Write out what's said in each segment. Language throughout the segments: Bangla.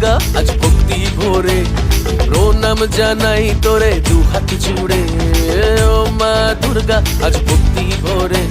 দুর্গা আজ ভক্তি ভরে। প্রণাম জানাই তোরে দু হাত জুড়ে। ও মা দুর্গা, আজ ভক্তি ভরে।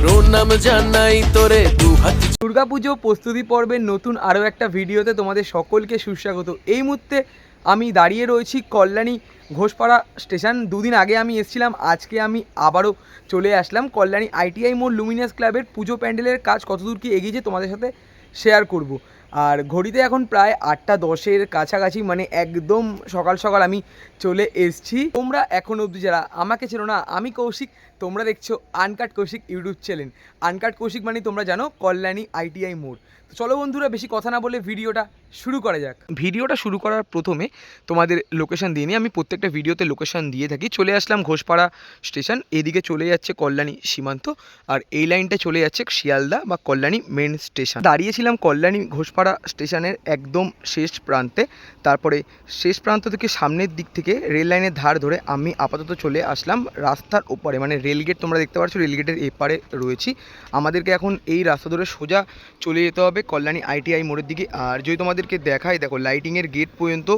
প্রণাম জানাই তোরে দু হাত দুর্গাপুজো প্রস্তুতি পর্বের নতুন আরও একটা ভিডিওতে তোমাদের সকলকে সুস্বাগত। এই মুহূর্তে আমি দাঁড়িয়ে রয়েছি কল্যাণী ঘোষপাড়া স্টেশন। দুদিন আগে আমি এসেছিলাম, আজকে আমি আবারও চলে আসলাম কল্যাণী আইটিআই মোড় লুমিনাস ক্লাবের পুজো প্যান্ডেলের কাজ কতদূর কি এগিয়েছে তোমাদের সাথে শেয়ার করব। আর ঘড়িতে এখন প্রায় আটটা দশের কাছাকাছি মানে একদম সকাল সকাল আমি চলে এসছি। তোমরা এখন অবধি যারা আমাকে ছিল না, আমি কৌশিক তোমরা দেখছ uncut Koushik YouTube channel uncut Koushik মানে তোমরা জানো কল্যাণী আইটিআই মোড়। তো চলো বন্ধুরা, বেশি কথা না বলে ভিডিওটা শুরু করা যাক। ভিডিওটা শুরু করার প্রথমে তোমাদের লোকেশন দিয়ে নিই। আমি প্রত্যেকটা ভিডিওতে লোকেশন দিয়ে থাকি। চলে আসলাম ঘোষপাড়া স্টেশন এদিকে চলে যাচ্ছে কল্যাণী সীমান্ত। আর এই লাইনটা চলে যাচ্ছে শিয়ালদা বা কল্যাণী মেন স্টেশন দাঁড়িয়েছিলাম কল্যাণী ঘোষপাড়া স্টেশনের একদম শেষ প্রান্তে। তারপরে শেষ প্রান্ত থেকে সামনের দিক থেকে রেল লাইনের ধার ধরে আমি আপাতত চলে আসলাম রাস্তার ওপারে। মানে রেলগেট তোমরা দেখতে পাচ্ছ রেলগেটের এপারে রয়েছি। আমাদেরকে এখন এই রাস্তা ধরে সোজা চলে যেতে হবে কল্যাণী আইটিআই মোড়ের দিকে। আর যদি তোমাদেরকে দেখাই, দেখো লাইটিংয়ের গেট পর্যন্ত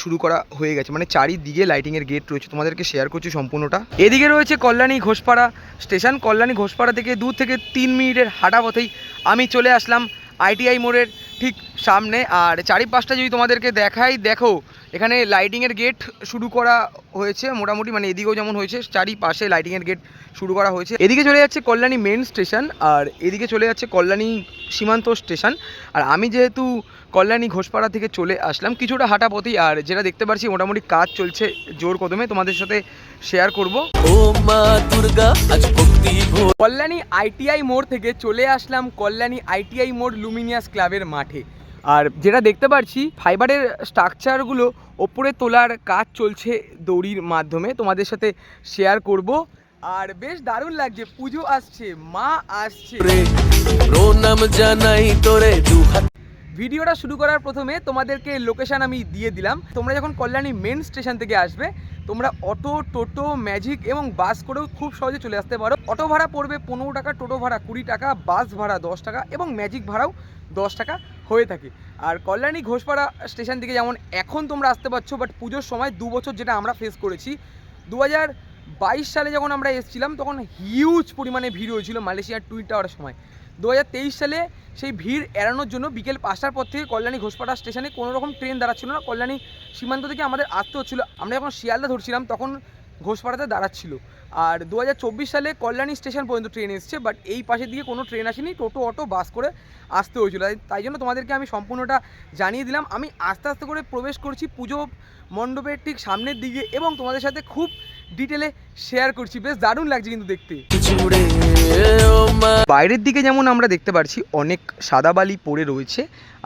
শুরু করা হয়ে গেছে। মানে চারিদিকে লাইটিংয়ের গেট রয়েছে। তোমাদেরকে শেয়ার করছি সম্পূর্ণটা। এদিকে রয়েছে কল্যাণী ঘোষপাড়া স্টেশন কল্যাণী ঘোষপাড়া থেকে দু থেকে তিন মিনিটের হাঁটা পথেই আমি চলে আসলাম আইটিআই মোড়ের ঠিক সামনে। আর চারিপাশটা যদি তোমাদেরকে দেখাই, দেখো, এখানে লাইটিংয়ের গেট শুরু করা হয়েছে মোটামুটি মানে এদিকেও যেমন হয়েছে, চারিপাশে লাইটিংয়ের গেট শুরু করা হয়েছে। এদিকে চলে যাচ্ছে কল্যাণী মেন স্টেশন আর এদিকে চলে যাচ্ছে কল্যাণী সীমান্ত স্টেশন আর আমি যেহেতু কল্যাণী ঘোষপাড়া থেকে চলে আসলাম। কিছুটা হাঁটা পথেই আর যেটা দেখতে পাচ্ছি মোটামুটি কাজ চলছে জোর কদমে। তোমাদের সাথে শেয়ার করব। ও মা দুর্গা আজ ভক্তি কল্যাণী আইটিআই মোড় থেকে চলে আসলাম কল্যাণী আইটিআই মোড় লুমিনিয়াস ক্লাবের মাঠে। আর যেটা দেখতে পাচ্ছি ফাইবারের স্ট্রাকচারগুলো ওপরে তোলার কাজ চলছে দড়ির মাধ্যমে। তোমাদের সাথে শেয়ার করব। আর বেশ দারুণ লাগছে পুজো আসছে মা আসছে। প্রণাম জানাই তোরে দু হাত ভিডিওটা শুরু করার প্রথমে তোমাদেরকে লোকেশন আমি দিয়ে দিলাম। তোমরা যখন কল্যাণী মেন স্টেশন থেকে আসবে, তোমরা অটো, টোটো ম্যাজিক এবং বাস করেও খুব সহজে চলে আসতে পারো। অটো ভাড়া পড়বে পনেরো টাকা, টোটো ভাড়া কুড়ি টাকা বাস ভাড়া দশ টাকা এবং ম্যাজিক ভাড়াও দশ টাকা হয়ে থাকে। আর কল্যাণী ঘোষপাড়া স্টেশন থেকে যেমন এখন তোমরা আসতে পারছ বাট পুজোর সময় দু বছর যেটা আমরা ফেস করেছি, দু বাইশ সালে যখন আমরা এসেছিলাম, তখন হিউজ পরিমাণে ভিড় হয়েছিল মালয়েশিয়ার টুইট টাওয়ারের সময়। দু হাজার তেইশ সালে সেই ভিড় এড়ানোর জন্য বিকেল পাঁচটার পর থেকে কল্যাণী ঘোষপাড়া স্টেশনে কোনো রকম ট্রেন দাঁড়াচ্ছিল না। কল্যাণী সীমান্ত থেকে আমাদের আসতে হচ্ছিল। আমরা যখন শিয়ালদা ধরছিলাম, তখন ঘোষপাড়াতে দাঁড়াচ্ছিল। আর দু হাজার চব্বিশ সালে কল্যাণী স্টেশন পর্যন্ত ট্রেন এসছে বাট এই পাশের দিকে কোনো ট্রেন আসেনি। টোটো, অটো, বাস করে আসতে হয়েছিল। তাই জন্য তোমাদেরকে আমি সম্পূর্ণটা জানিয়ে দিলাম। আমি আস্তে আস্তে করে প্রবেশ করছি পুজো মণ্ডপের ঠিক সামনের দিকে এবং তোমাদের সাথে খুব ডিটেলে শেয়ার করছি। বেশ দারুণ লাগছে কিন্তু দেখতে। বাইরের দিকে যেমন আমরা দেখতে পাচ্ছি অনেক সাদা বালি পড়ে রয়েছে।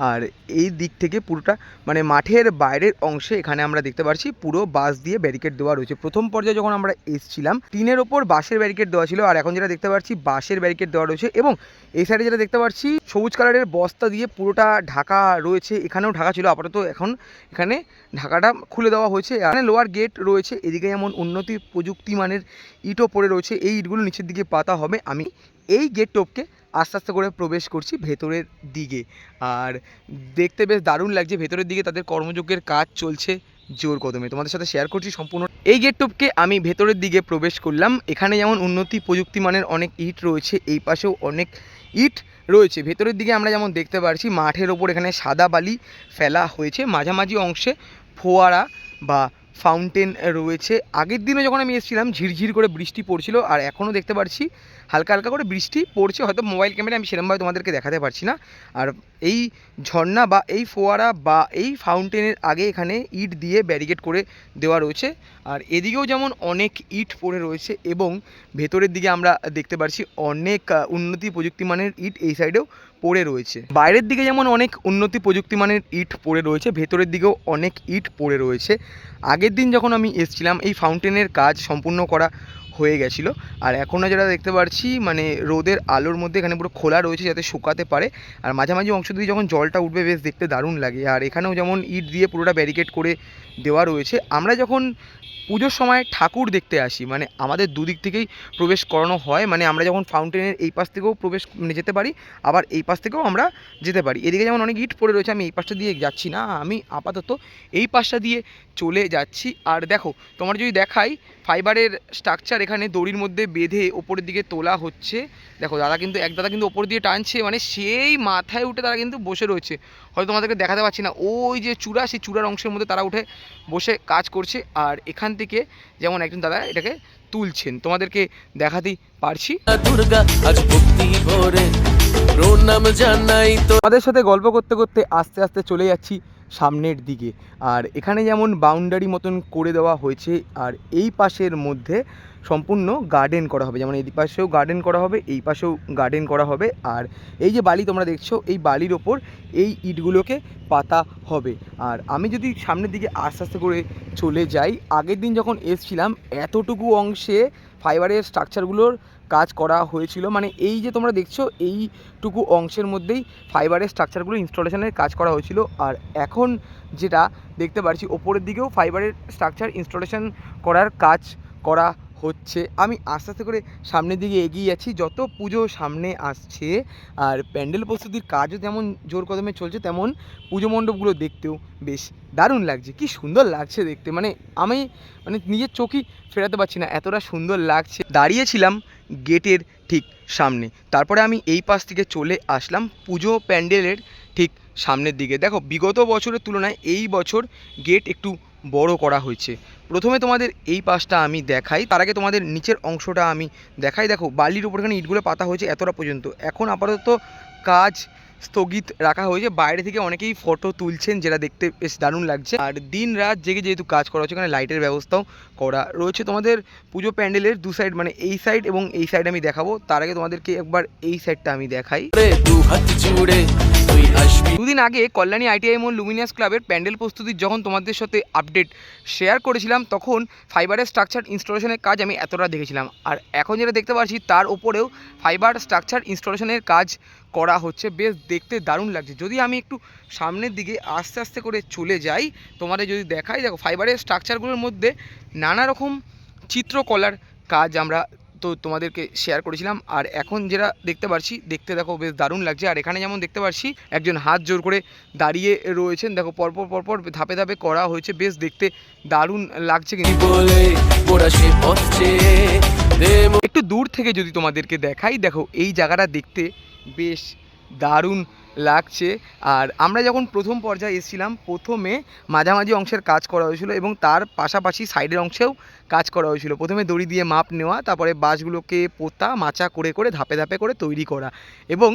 আর এই দিক থেকে পুরোটা মানে মাঠের বাইরের অংশে এখানে আমরা দেখতে পাচ্ছি পুরো বাঁশ দিয়ে ব্যারিকেড দেওয়া রয়েছে। প্রথম পর্যায়ে যখন আমরা এসছিলাম, টিনের ওপর বাঁশের ব্যারিকেড দেওয়া ছিল। আর এখন যেটা দেখতে পাচ্ছি বাঁশের ব্যারিকেড দেওয়া রয়েছে এবং এই সাইডে যেটা দেখতে পাচ্ছি সবুজ কালারের বস্তা দিয়ে পুরোটা ঢাকা রয়েছে। এখানেও ঢাকা ছিল, আপাতত এখন এখানে ঢাকাটা খুলে দেওয়া হয়েছে। এখানে লোয়ার গেট রয়েছে, এদিকে যেমন উন্নতি প্রযুক্তি মানের ইটও পড়ে রয়েছে। এই ইটগুলো নিচের দিকে পাতা হবে। আমি এই গেট টপকে আস্তে আস্তে করে প্রবেশ করছি ভেতরের দিকে। আর দেখতে বেশ দারুণ লাগছে। ভেতরের দিকে তাদের কর্মযজ্ঞের কাজ চলছে জোর কদমে। তোমাদের সাথে শেয়ার করছি সম্পূর্ণ। এই গেট টপকে আমি ভেতরের দিকে প্রবেশ করলাম। এখানে যেমন উন্নতি প্রযুক্তি মানের অনেক ইট রয়েছে, এই পাশেও অনেক ইট রয়েছে। ভেতরের দিকে আমরা যেমন দেখতে পারছি, মাঠের ওপর এখানে সাদা বালি ফেলা হয়েছে। মাঝামাঝি অংশে ফোয়ারা বা ফাউন্টেন রয়েছে। আগের দিনে যখন আমি এসেছিলাম, ঝিরঝির করে বৃষ্টি পড়ছিল, আর এখনও দেখতে পাচ্ছি হালকা হালকা করে বৃষ্টি পড়ছে। হয়তো মোবাইল ক্যামেরা আমি সেরকমভাবে তোমাদেরকে দেখাতে পারছি না। আর এই ঝর্ণা বা এই ফোয়ারা বা এই ফাউন্টেনের আগে এখানে ইট দিয়ে ব্যারিকেড করে দেওয়া রয়েছে। আর এদিকেও যেমন অনেক ইট পড়ে রয়েছে এবং ভেতরের দিকে আমরা দেখতে পাচ্ছি অনেক উন্নতি প্রযুক্তিমানের ইট এই সাইডেও পড়ে রয়েছে। বাইরের দিকে যেমন অনেক উন্নতি প্রযুক্তিমানের ইট পড়ে রয়েছে, ভেতরের দিকেও অনেক ইট পড়ে রয়েছে। আগের দিন যখন আমি এসছিলাম, এই ফাউন্টেনের কাজ সম্পূর্ণ করা হয়ে গেছিল। আর এখনও যেটা দেখতে পাচ্ছি মানে রোদের আলোর মধ্যে এখানে পুরো খোলা রয়েছে যাতে শুকাতে পারে। আর মাঝামাঝি অংশ দিয়ে যখন জলটা উঠবে, বেশ দেখতে দারুণ লাগে। আর এখানেও যেমন ইট দিয়ে পুরোটা ব্যারিকেড করে দেওয়া রয়েছে, আমরা যখন পুজোর সময় ঠাকুর দেখতে আসি মানে আমাদের দুদিক থেকেই প্রবেশ করানো হয় মানে আমরা যখন ফাউন্টেনের এই পাশ থেকেও প্রবেশ মানে যেতে পারি, আবার এই পাশ থেকেও আমরা যেতে পারি। এদিকে যেমন অনেক ইট পড়ে রয়েছে, আমি এই পাশটা দিয়ে যাচ্ছি না, আমি আপাতত এই পাশটা দিয়ে চলে যাচ্ছি। আর দেখো, তোমার যদি দেখাই ফাইবারের স্ট্রাকচার এখানে দড়ির মধ্যে বেঁধে ওপরের দিকে তোলা হচ্ছে। দেখো দাদা কিন্তু এক দাদা কিন্তু ওপর দিয়ে টানছে মানে সেই মাথায় উঠে তারা কিন্তু বসে রয়েছে। হয়তো তোমাদেরকে দেখাতে পারছি না ওই যে চূড়া সেই চূড়ার অংশের মধ্যে তারা উঠে বসে কাজ করছে। আর এখান থেকে যেমন একজন দাদা এটাকে তুলছেন তোমাদেরকে দেখাতেই পারছি। দুর্গা আজ ভক্তি ভরে প্রণাম জানাই তো সাথে গল্প করতে করতে আস্তে আস্তে চলে যাচ্ছি সামনের দিকে। আর এখানে যেমন বাউন্ডারি মতন করে দেওয়া হয়েছে আর এই পাশের মধ্যে সম্পূর্ণ গার্ডেন করা হবে। যেমন এই পাশেও গার্ডেন করা হবে, এই পাশেও গার্ডেন করা হবে। আর এই যে বালি তোমরা দেখছ, এই বালির ওপর এই ইটগুলোকে পাতা হবে। আর আমি যদি সামনের দিকে আস্তে আস্তে করে চলে যাই, আগের দিন যখন এসছিলাম, এতটুকু অংশে ফাইবারের স্ট্রাকচারগুলোর কাজ করা হয়েছিল। মানে এই যে তোমরা দেখছ, এইটুকু অংশের মধ্যেই ফাইবারের স্ট্রাকচারগুলো ইনস্টলেশনের কাজ করা হয়েছিল। আর এখন যেটা দেখতে পাচ্ছি ওপরের দিকেও ফাইবারের স্ট্রাকচার ইনস্টলেশন করার কাজ করা হচ্ছে। আমি আস্তে আস্তে করে সামনের দিকে এগিয়ে যাচ্ছি। যত পুজো সামনে আসছে আর প্যান্ডেল প্রস্তুতির কাজও যেমন জোর কদমে চলছে, তেমন পুজো মণ্ডপগুলো দেখতেও বেশ দারুণ লাগছে। কি সুন্দর লাগছে দেখতে। মানে আমি মানে নিজের চোখই ফেরাতে পারছি না এতটা সুন্দর লাগছে। দাঁড়িয়েছিলাম গেটের ঠিক সামনে। তারপরে আমি এই পাশ থেকে চলে আসলাম পুজো প্যান্ডেলের ঠিক সামনের দিকে। দেখো, বিগত বছরের তুলনায় এই বছর গেট একটু বড় করা হয়েছে। প্রথমে তোমাদের এই পাশটা আমি দেখাই, তার আগে তোমাদের নিচের অংশটা আমি দেখাই। দেখো, বালির উপরখানে ইটগুলো পাতা হয়েছে এতটা পর্যন্ত। এখন আপাতত কাজ স্থগিত রাখা হয়েছে। বাইরে থেকে অনেকেই ফটো তুলছেন, যেটা দেখতে বেশ দারুণ লাগছে। আর দিন রাত জেগে যেহেতু কাজ করা হচ্ছে, এখানে লাইটের ব্যবস্থাও করা রয়েছে। তোমাদের পুজো প্যান্ডেলের দু সাইড মানে এই সাইড এবং এই সাইড আমি দেখাবো। তার আগে তোমাদেরকে একবার এই সাইডটা আমি দেখাই। দুদিন আগে কল্যাণী আইটিআই মোল লুমিনিয়াস ক্লাবের প্যান্ডেল প্রস্তুতির যখন তোমাদের সাথে আপডেট শেয়ার করেছিলাম, তখন ফাইবারের স্ট্রাকচার ইনস্টলেশনের কাজ আমি এতটা দেখেছিলাম। আর এখন যেটা দেখতে পাচ্ছি, তার উপরেও ফাইবার স্ট্রাকচার ইনস্টলেশনের কাজ করা হচ্ছে। বেশ দেখতে দারুণ লাগছে। যদি আমি একটু সামনের দিকে আস্তে আস্তে করে চলে যাই, তোমাদের যদি দেখাই, দেখো ফাইবারের স্ট্রাকচারগুলোর মধ্যে নানা রকম চিত্রকলার কাজ আমরা তো তোমাদেরকে শেয়ার করেছিলাম। আর এখন যেটা দেখতে পারছি দেখতে দেখো বেশ দারুণ লাগছে। আর এখানে যেমন দেখতে পারছি একজন হাত জোর করে দাঁড়িয়ে রয়েছেন। দেখো পরপর পরপর ধাপে ধাপে করা হয়েছে। বেশ দেখতে দারুণ লাগছে কিন্তু। একটু দূর থেকে যদি তোমাদেরকে দেখাই দেখো এই জায়গাটা দেখতে বেশ দারুণ। লাগছে। আর আমরা যখন প্রথম পর্যায়ে এসেছিলাম, প্রথমে মাঝামাঝি অংশের কাজ করা হয়েছিল এবং তার পাশাপাশি সাইডের অংশেও কাজ করা হয়েছিল। প্রথমে দড়ি দিয়ে মাপ নেওয়া, তারপরে বাঁশগুলোকে পোতা, মাচা করে করে, ধাপে ধাপে করে তৈরি করা এবং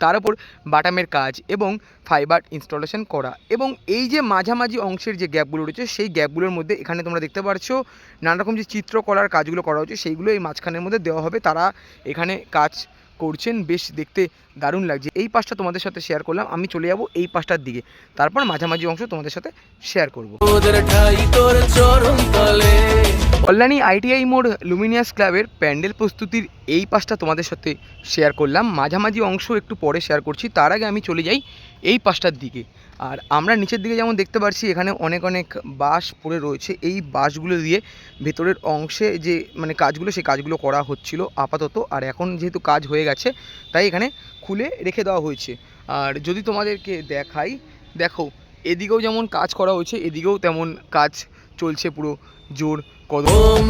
তার উপর বাটামের কাজ এবং ফাইবার ইনস্টলেশন করা এবং এই যে মাঝামাঝি অংশের যে গ্যাপগুলো রয়েছে, সেই গ্যাপগুলোর মধ্যে এখানে তোমরা দেখতে পাচ্ছ নানা রকম যে চিত্রকলার কাজগুলো করা হচ্ছে সেইগুলো এই মাঝখানের মধ্যে দেওয়া হবে। তারা এখানে কাজ করছেন। বেশ দেখতে দারুণ লাগছে। এই পাশটা তোমাদের সাথে শেয়ার করলাম, আমি চলে যাব এই পাশটার দিকে। তারপর মাঝামাঝি অংশ তোমাদের সাথে শেয়ার করব। কল্যাণী আইটিআই মোড় লুমিনিয়াস ক্লাবের প্যান্ডেল প্রস্তুতির এই পাশটা তোমাদের সাথে শেয়ার করলাম। মাঝামাঝি অংশ একটু পরে শেয়ার করছি, তার আগে আমি চলে যাই এই পাশটার দিকে। আর আমরা নিচের দিকে যেমন দেখতে পাচ্ছি এখানে অনেক অনেক বাঁশ পড়ে রয়েছে। এই বাঁশগুলো দিয়ে ভেতরের অংশে যে মানে কাজগুলো, সেই কাজগুলো করা হচ্ছিল আপাতত। আর এখন যেহেতু কাজ হয়ে গেছে, তাই এখানে খুলে রেখে দেওয়া হয়েছে। আর যদি তোমাদেরকে দেখাই দেখো এদিকেও যেমন কাজ করা হয়েছে এদিকেও তেমন কাজ চলছে পুরো জোর কদম।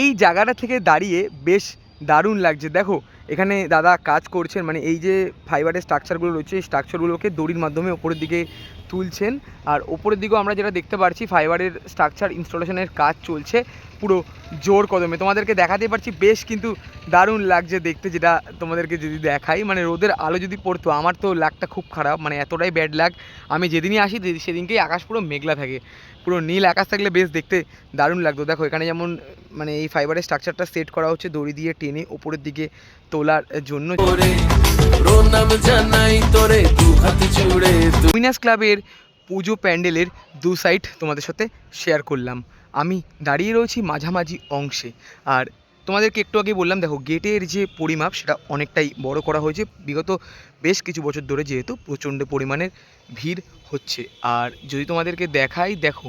এই জায়গাটা থেকে দাঁড়িয়ে বেশ দারুণ লাগছে। দেখো এখানে দাদা কাজ করছেন মানে এই যে ফাইবারের স্ট্রাকচারগুলো রয়েছে এই স্ট্রাকচারগুলোকে দড়ির মাধ্যমে ওপরের দিকে তুলছেন। আর ওপরের দিকেও আমরা যেটা দেখতে পাচ্ছি ফাইবারের স্ট্রাকচার ইনস্টলেশনের কাজ চলছে। পুরো জোর কদমে। তোমাদেরকে দেখাতে পারছি বেশ কিন্তু দারুণ লাগছে দেখতে যেটা তোমাদেরকে যদি দেখাই। মানে রোদের আলো যদি পড়তো আমার তো লাগটা খুব খারাপ। মানে এতটাই ব্যাড লাগ আমি যেদিনই আসি সেদিনকেই আকাশ পুরো মেঘলা থাকে। পুরো নীল আকাশ থাকলে বেশ দেখতে দারুণ লাগতো। দেখো এখানে যেমন মানে এই ফাইবারের স্ট্রাকচারটা সেট করা হচ্ছে দড়ি দিয়ে টেনে ওপরের দিকে তোলার জন্য। প্রণাম জানাই তোরে দু হাত জুড়ে ক্লাবের পুজো প্যান্ডেলের দু সাইড তোমাদের সাথে শেয়ার করলাম। আমি দাঁড়িয়ে রয়েছি মাঝামাঝি অংশে। আর তোমাদেরকে একটু আগে বললাম, দেখো গেটের যে পরিমাপ, সেটা অনেকটাই বড় করা হয়েছে। বিগত বেশ কিছু বছর ধরে যেহেতু প্রচণ্ড পরিমাণের ভিড় হচ্ছে। আর যদি তোমাদেরকে দেখাই, দেখো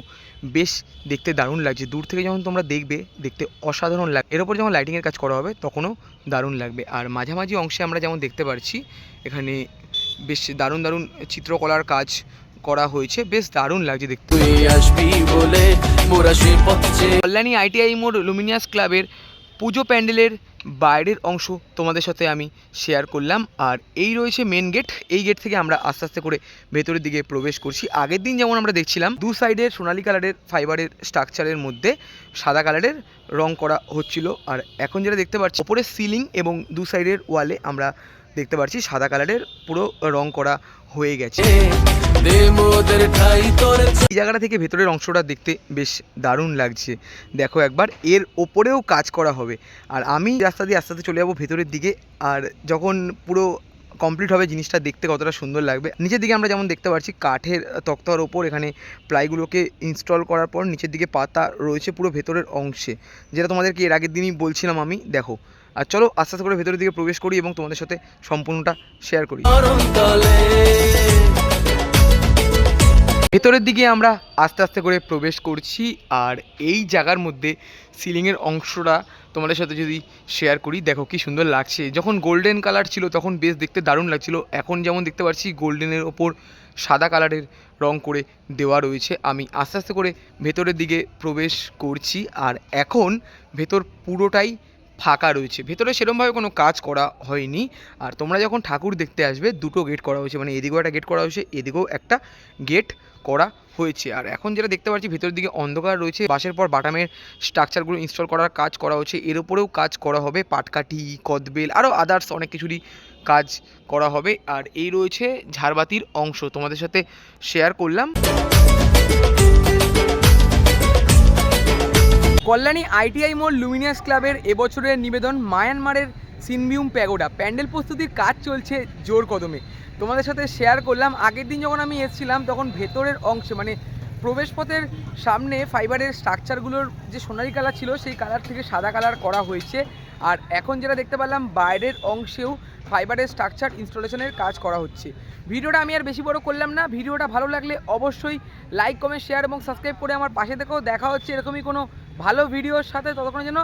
বেশ দেখতে দারুণ লাগছে। দূর থেকে যখন তোমরা দেখবে, দেখতে অসাধারণ লাগে, এর ওপর যখন লাইটিংয়ের কাজ করা হবে, তখনও দারুণ লাগবে। আর মাঝামাঝি অংশে আমরা যেমন দেখতে পারছি, এখানে বেশ দারুণ দারুণ চিত্রকলার কাজ করা হয়েছে। বেশ দারুণ লাগছে দেখতে। আসবি বলে মোরা সে পথে কল্যাণী আইটিআই মোড় লুমিনিয়াস ক্লাবের পুজো প্যান্ডেলের বাইরের অংশ তোমাদের সাথে আমি শেয়ার করলাম। আর এই রয়েছে মেন গেট এই গেট থেকে আমরা আস্তে আস্তে করে ভেতরের দিকে প্রবেশ করছি। আগের দিন যেমন আমরা দেখছিলাম দু সাইডের সোনালী কালারের ফাইবারের স্ট্রাকচারের মধ্যে সাদা কালারের রং করা হচ্ছিল। আর এখন যেটা দেখতে পাচ্ছি ওপরের সিলিং এবং দু সাইডের ওয়ালে আমরা দেখতে পাচ্ছি সাদা কালারের পুরো রং করা হয়ে গেছে। এই জায়গাটা থেকে ভেতরের অংশটা দেখতে বেশ দারুণ লাগছে। দেখো একবার, এর ওপরেও কাজ করা হবে। আর আমি রাস্তা দিয়ে আস্তে আস্তে চলে যাব ভেতরের দিকে, আর যখন পুরো কমপ্লিট হবে জিনিসটা দেখতে কতটা সুন্দর লাগবে। নিচের দিকে আমরা যেমন দেখতে পাচ্ছি কাঠের তক্তার ওপর এখানে প্লাইগুলোকে ইনস্টল করার পর নিচের দিকে পাতা রয়েছে পুরো ভেতরের অংশে। যেটা তোমাদেরকে এর আগের দিনই বলছিলাম আমি, দেখো। আর চলো আস্তে আস্তে করে ভেতরের দিকে প্রবেশ করি এবং তোমাদের সাথে সম্পূর্ণটা শেয়ার করি। ভেতরের দিকে আমরা আস্তে আস্তে করে প্রবেশ করছি আর এই জায়গার মধ্যে সিলিংয়ের অংশটা তোমাদের সাথে যদি শেয়ার করি, দেখো কি সুন্দর লাগছে। যখন গোল্ডেন কালার ছিল, তখন বেশ দেখতে দারুণ লাগছিল। এখন যেমন দেখতে পাচ্ছি গোল্ডেনের ওপর সাদা কালারের রং করে দেওয়া রয়েছে। আমি আস্তে আস্তে করে ভেতরের দিকে প্রবেশ করছি আর এখন ভেতর পুরোটাই ফাঁকা রয়েছে। ভেতরে সেরমভাবে কোনো কাজ করা হয়নি। আর তোমরা যখন ঠাকুর দেখতে আসবে, দুটো গেট করা হয়েছে। মানে এদিকেও একটা গেট করা হয়েছে, এদিকেও একটা গেট করা হয়েছে। আর এখন যেটা দেখতে পাচ্ছি, ভেতরের দিকে অন্ধকার রয়েছে। বাসের পর বাটামের স্ট্রাকচারগুলো ইনস্টল করার কাজ করা হচ্ছে। এর উপরেও কাজ করা হবে। পাটকাঠি, কদবেল আরও আদার্স অনেক কিছুরই কাজ করা হবে। আর এই রয়েছে ঝাড়বাতির অংশ। তোমাদের সাথে শেয়ার করলাম। কল্যাণী আইটিআই মোড় লুমিনিয়াস ক্লাবের এবছরের নিবেদন মায়ানমারের সিনমিউম প্যাগোডা। প্যান্ডেল প্রস্তুতির কাজ চলছে জোর কদমে। তোমাদের সাথে শেয়ার করলাম। আগের দিন যখন আমি এসেছিলাম, তখন ভেতরের অংশে মানে প্রবেশপথের সামনে ফাইবারের স্ট্রাকচারগুলোর যে সোনালি কালার ছিল, সেই কালার থেকে সাদা কালার করা হয়েছে। আর এখন যেটা দেখতে পেলাম, বাইরের অংশেও ফাইবারের স্ট্রাকচার ইনস্টলেশনের কাজ করা হচ্ছে। ভিডিওটা আমি আর বেশি বড় করলাম না। ভিডিওটা ভালো লাগলে অবশ্যই লাইক কমেন্ট শেয়ার এবং সাবস্ক্রাইব করে আমার পাশে থেকেও দেখা হচ্ছে। এরকমই কোনো ভালো ভিডিওর সাথে ততক্ষণ জন্য